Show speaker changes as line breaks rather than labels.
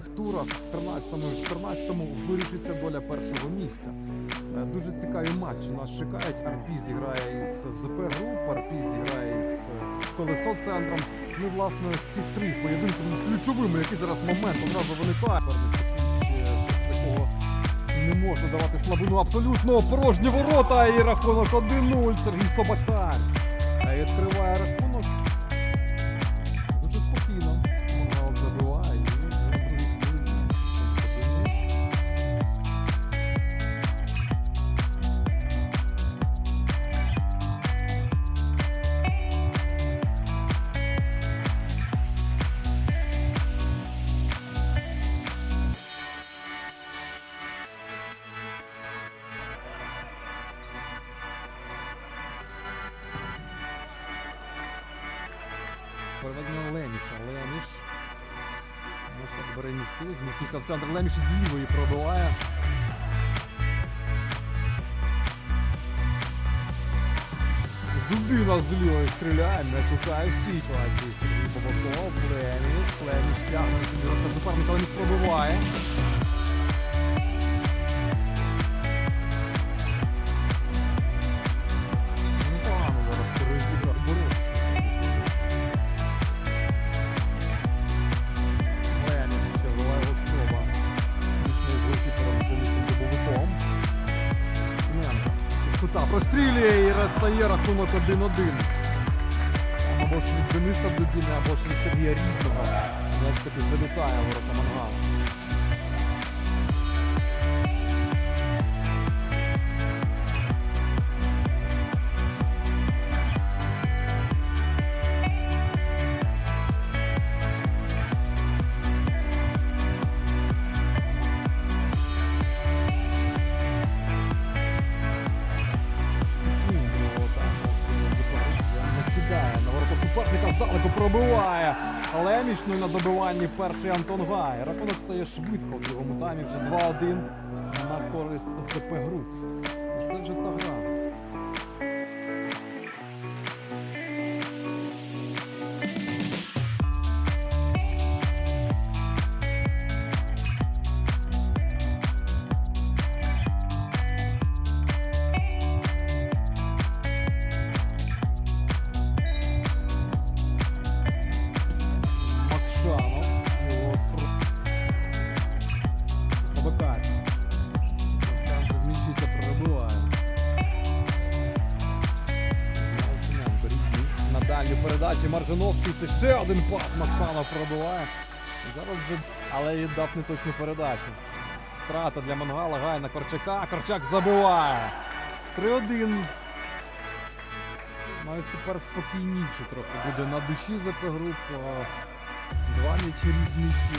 турах в 13-му і 14-му вирішиться доля першого місця. Е, Дуже цікаві матчі нас чекають. Арпі зіграє із ЗП груп, Арпі зіграє із е, колесо центром. Ну, власне, ось ці три поєдинки будуть ключовими, які зараз момент одразу виникає. Такого не можна давати слабину абсолютно порожні ворота і рахунок 1-0. Сергій Собакар Е, відкриває рахунок. Переведення Леміша. Леміш. Мусак бере місту, змушується в центр. Леміш з лівої пробиває. Дубина з лівої стріляє, не шукає в ситуації. Сергій Бабаков, Леміш, Леніш тягне суперника, Леніш пробиває. Прострілює і розстає рахунок 1-1. Або ж від Дениса Дубіна, або ж від Сергія Рідного. ж таки залітає ворота Мангала. Здалеку пробиває. Леміч, ну і на добиванні перший Антон Гай. Рахунок стає швидко в другому таймі, вже 2-1 на користь ЗП груп. Це вже та гра. Дальню передачі Маржиновський. Це ще один пас. Макшанов пробиває. Зараз вже, але віддав неточну передачу. Втрата для Мангала Гайна Корчака. Корчак забиває. 3-1. Навіть тепер спокійніше трохи буде на душі за груп. Два м'ячі різниці.